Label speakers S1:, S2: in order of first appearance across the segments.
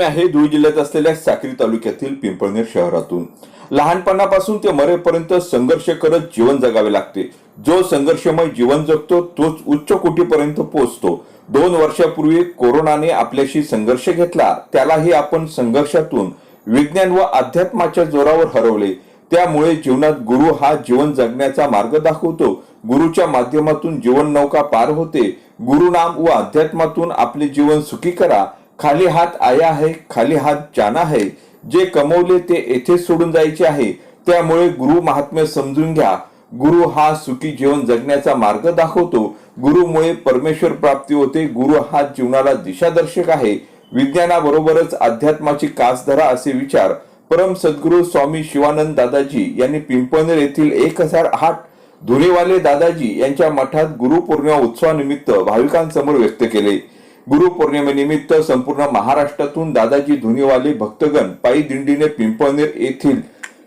S1: बातमी आहे धुळे जिल्ह्यात असलेल्या साक्री तालुक्यातील पिंपळनेर शहरातून. लहानपणापासून ते मरेपर्यंत संघर्ष करत जीवन जगावे लागते. जो संघर्षमय जीवन जगतो तोच उच्च कोटीपर्यंत पोहोचतो. दोन वर्षापूर्वी कोरोनाने आपल्याशी संघर्ष घेतला त्यालाही आपण संघर्षातून विज्ञान व अध्यात्माच्या जोरावर हरवले. त्यामुळे जीवनात गुरु हा जीवन जगण्याचा मार्ग दाखवतो. गुरुच्या माध्यमातून जीवन नौका पार होते. गुरुनाम व अध्यात्मातून आपले जीवन सुखी करा. खाली हात आया आहे खाली हात जाना आहे. जे कमवले ते येथे सोडून जायचे आहे. त्यामुळे गुरु महात्म्य समजून घ्या. गुरु हा सुखी जीवन जगण्याचा मार्ग दाखवतो. गुरुमुळे परमेश्वर प्राप्ती होते. गुरु हा जीवनाला दिशादर्शक आहे. विज्ञानाबरोबरच अध्यात्माची कास धरा असे विचार. परम सद्गुरु स्वामी शिवानंद दादाजी यांनी पिंपळनेर येथील एक हजार आठ धुळेवाले दादाजी यांच्या मठात गुरुपौर्णिमा उत्सवानिमित्त भाविकांसमोर व्यक्त केले. गुरुपौर्णिमेनिमित्त संपूर्ण महाराष्ट्रातून दादाजी धुनीवाले भक्तगण पायी दिंडीने पिंपळनेर येथील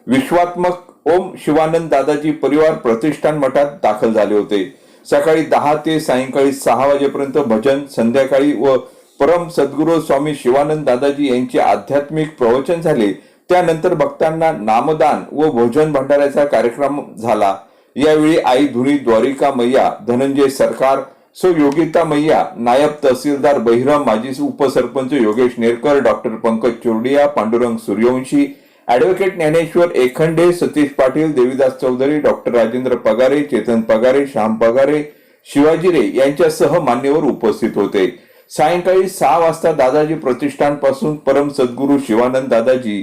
S1: विश्वात्मक ओम शिवानंद दादाजी परिवार प्रतिष्ठान मठात दाखल झाले होते. सकाळी दहा ते सायंकाळी सहा वाजेपर्यंत भजन संध्याकाळी व परम सद्गुरू स्वामी शिवानंद दादाजी यांचे आध्यात्मिक प्रवचन झाले. त्यानंतर भक्तांना नामदान व भोजन भंडाऱ्याचा कार्यक्रम झाला. यावेळी आई धुनी द्वारिका मैया धनंजय सरकार सो योगिता मैया नायब तहसीलदार बहिरम माजी उपसरपंच Yogesh Nerkar doctor Pankaj Chordia Pandurang Suryavanshi advocate Dnyaneshwar Ekhande Satish Patil Devidas Chaudhari doctor Rajendra Pagare Chetan Pagare Shyam Pagare Shivaji Re यांच्यासह मान्यवर उपस्थित होते. सायंकाळी सहा वाजता दादाजी प्रतिष्ठानपासून परम सद्गुरू शिवानंद दादाजी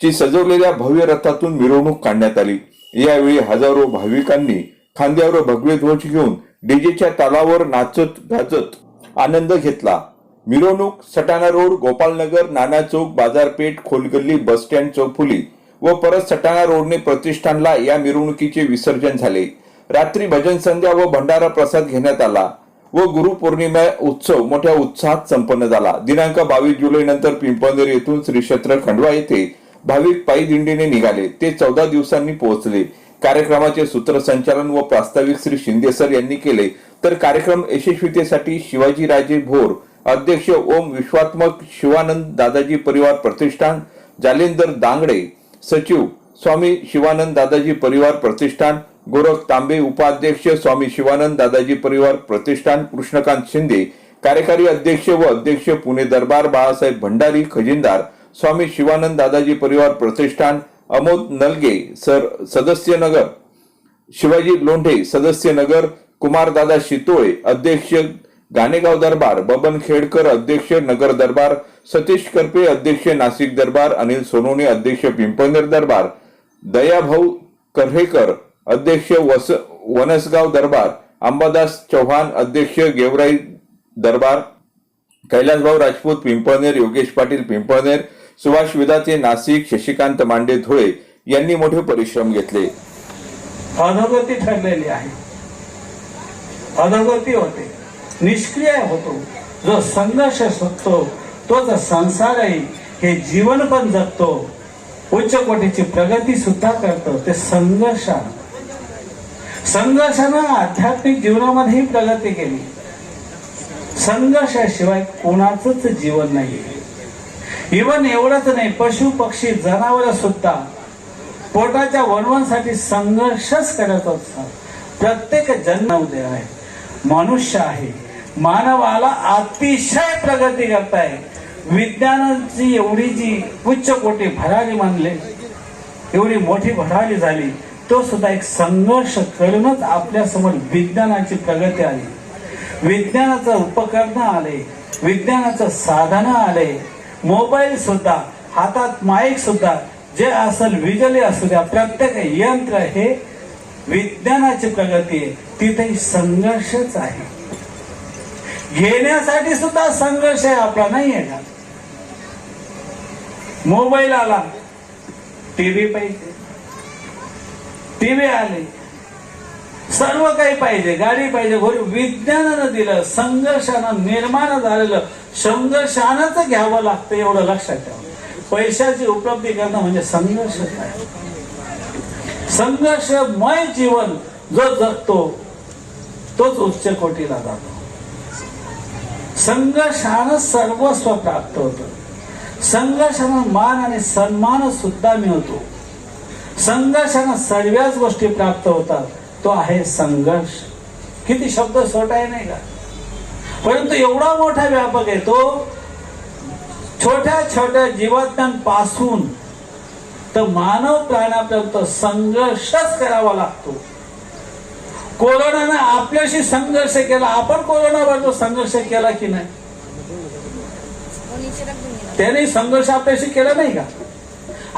S1: ची सजवलेल्या भव्य रथातून मिरवणूक काढण्यात आली. यावेळी हजारो भाविकांनी खांद्यावर भगवे ध्वज घेऊन डीजेच्या तालावर नाचत गाजत आनंद घेतला. मिरवणूक सटाणा रोड गोपालनगर नाना चौक बाजारपेठ खोलगल्ली बसस्टँड चौफुली व परत सटाणा रोडने प्रतिष्ठानला या मिरवणुकीचे विसर्जन झाले. रात्री भजन संध्या व भंडारा प्रसाद घेण्यात आला व गुरुपौर्णिमा उत्सव मोठ्या उत्साहात संपन्न झाला. दिनांक बावीस जुलै नंतर पिंपळनेर येथून श्री क्षेत्र खंडवा येथे भाविक पायी दिंडीने निघाले. ते चौदा दिवसांनी पोहोचले. कार्यक्रमाचे सूत्रसंचालन व प्रास्ताविक श्री शिंदे सर यांनी केले. तर कार्यक्रम यशस्वीतेसाठी शिवाजीराजे भोर अध्यक्ष ओम विश्वात्मक शिवानंद दादाजी परिवार प्रतिष्ठान जालेंदर दांगडे सचिव स्वामी शिवानंद दादाजी परिवार प्रतिष्ठान गोरख तांबे उपाध्यक्ष स्वामी शिवानंद दादाजी परिवार प्रतिष्ठान कृष्णकांत शिंदे कार्यकारी अध्यक्ष व अध्यक्ष पुणे दरबार बाळासाहेब भंडारी खजिनदार स्वामी शिवानंद दादाजी परिवार प्रतिष्ठान अमोद नलगे सर सदस्य नगर. शिवाजी लोंढे सदस्य नगर कुमारदादा शितोळे अध्यक्ष गाणेगाव दरबार बबन खेडकर अध्यक्ष नगर दरबार सतीश करपे अध्यक्ष नाशिक दरबार अनिल सोनोने अध्यक्ष पिंपळनेर दरबार दयाभाऊ कर्हेकर अध्यक्ष वस वनसगाव दरबार अंबादास चव्हाण अध्यक्ष गेवराई दरबार कैलासभाऊ राजपूत पिंपळनेर योगेश पाटील पिंपळनेर सुभाष विदाते नाशिक शशिकांत मांडे धुळे यांनी मोठे परिश्रम घेतले.
S2: अधोगती ठरलेली आहे. अधोगती होते. निष्क्रिय होतो. जो संघर्ष सुटतो तोच संसार आहे हे जीवन पण जगतो. उच्च कोटीची प्रगती सुद्धा करतो. ते संघर्षानं संघर्षानं आध्यात्मिक जीवनामध्येही प्रगती केली. संघर्षाशिवाय कोणाचंच जीवन नाही इवन एवढंच नाही पशु पक्षी जनावर सुद्धा पोटाच्या वनवांसाठी संघर्षच करत असतात. प्रत्येक जन्मामध्ये आहे. मनुष्य आहे. मानवाला अतिशय प्रगती करताय. विज्ञानाची एवढी जी उच्च कोटी भरारी मानले एवढी मोठी भरारी झाली तो सुद्धा एक संघर्ष करूनच आपल्यासमोर विज्ञानाची प्रगती आली. विज्ञानाचं उपकरण आले विज्ञानाचं साधनं आले मोबाईल सुद्धा हातात माईक सुद्धा जे असेल विजली असू द्या प्रत्येक यंत्र हे विज्ञानाची प्रगती आहे. तिथे संघर्षच आहे. घेण्यासाठी सुद्धा संघर्ष आहे आपला नाही आहे का मोबाईल आला टीव्ही पाहिजे. टीव्ही आले. सर्व काही पाहिजे गाडी पाहिजे विज्ञानानं दिलं संघर्षानं निर्माण झालेलं संघर्षानच घ्यावं लागतं एवढं लक्षात ठेवा. पैशाची उपलब्धी करणं म्हणजे संघर्ष आहे संघर्षमय जीवन जो जगतो तोच उच्च कोटीला जातो. संघर्षानं सर्वस्व प्राप्त होतं. संघर्षानं मान आणि सन्मान सुद्धा मिळतो. संघर्षानं सर्वच गोष्टी प्राप्त होतात. तो आहे संघर्ष. किती शब्द सोटाय नाही का? परंतु एवढा मोठा व्यापक आहे तो छोट्या छोट्या जीवात्म्यांपासून तर मानव प्राण्यापर्यंत संघर्षच करावा लागतो. कोरोनानं आपल्याशी संघर्ष केला. आपण कोरोनाबरोबर संघर्ष केला की नाही? त्याने संघर्ष आपल्याशी केला नाही का?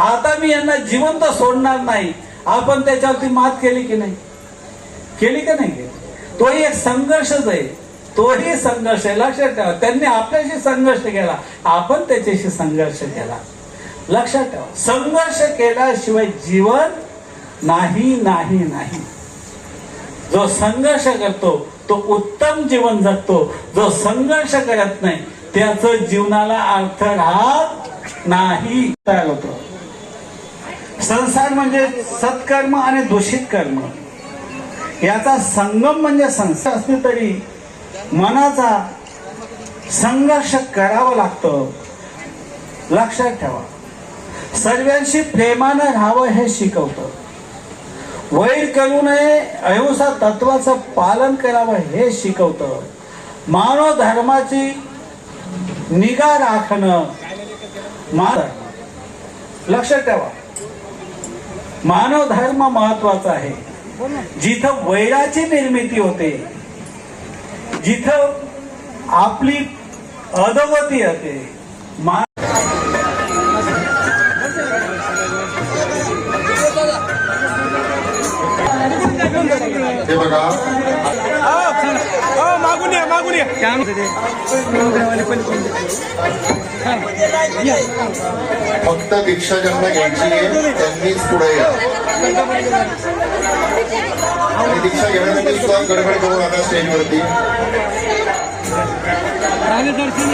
S2: आता मी यांना जिवंत सोडणार नाही. आपण त्याच्यावरती मात केली की नाही? केली का नाही? तोही एक संघर्षच आहे. तोही संघर्ष लक्षात ठेवा त्यांनी आपल्याशी संघर्ष केला आपण त्याच्याशी संघर्ष केला. लक्षात ठेवा संघर्ष केल्याशिवाय जीवन नाही नाही नाही. जो संघर्ष करतो तो उत्तम जीवन जगतो. जो संघर्ष करत नाही त्याच जीवनाला अर्थ राहत नाही. तयार होतो? संसार म्हणजे सत्कर्म आणि दूषित कर्म. याचा संगम म्हणजे संसार असली तरी मनाचा संघर्ष करावा लागतो. लक्षात ठेवा. सर्वांशी प्रेमानं राहावं हे शिकवतं. वैर करू नये अहिंसा तत्वाचं पालन करावं हे शिकवतं. मानव धर्माची निगा राखणं मान लक्षात ठेवा. मानव धर्म महत्त्वाचा आहे. जिथं वैराची निर्मिती होते जिथं आपली अधोगती होते मा-
S3: हे बघा.
S4: हो मागून या मागून या.
S3: फक्त दीक्षा ज्यांना घ्यायची आहे त्यांनीच पुढे या. आणि दीक्षा घेण्यासाठी सुद्धा गडबड करून आता स्टेजवरती.
S4: राणे दर्शन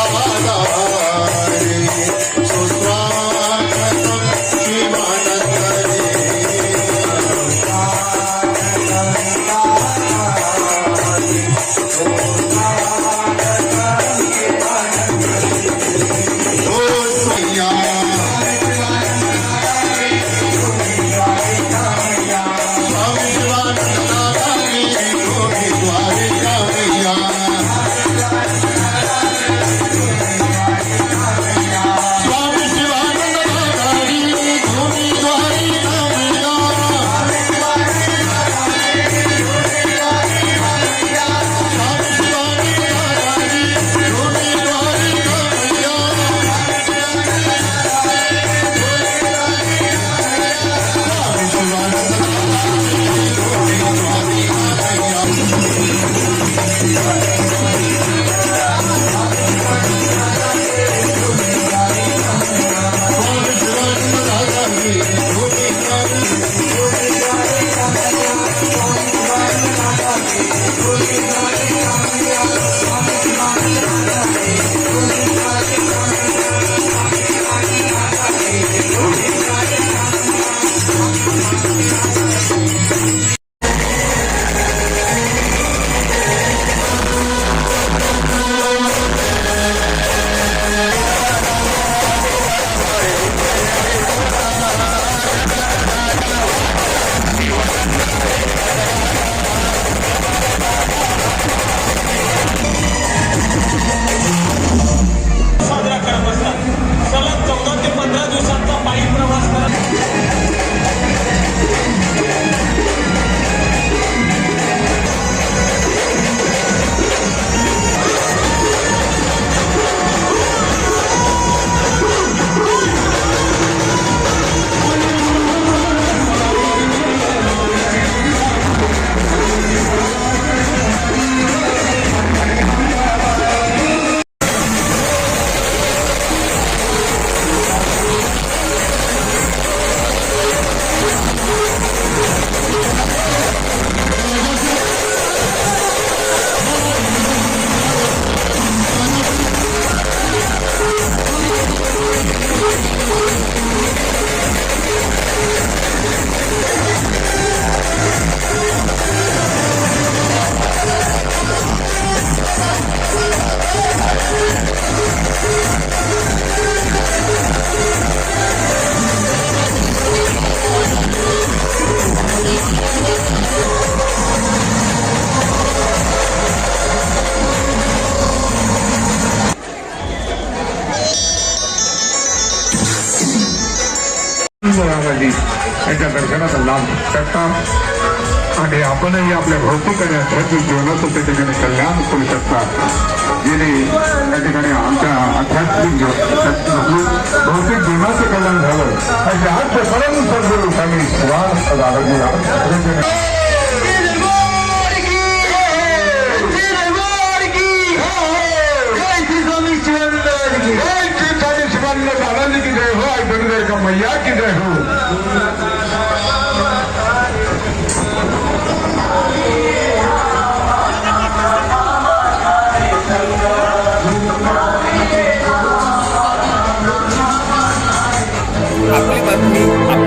S4: Bye. आपल्या भौतिक आणि आध्यात्मिक कल्याण करू शकता गेले त्या ठिकाणी आमच्या आध्यात्मिक भौतिक जीवनाचं कल्याण झालं आणि आज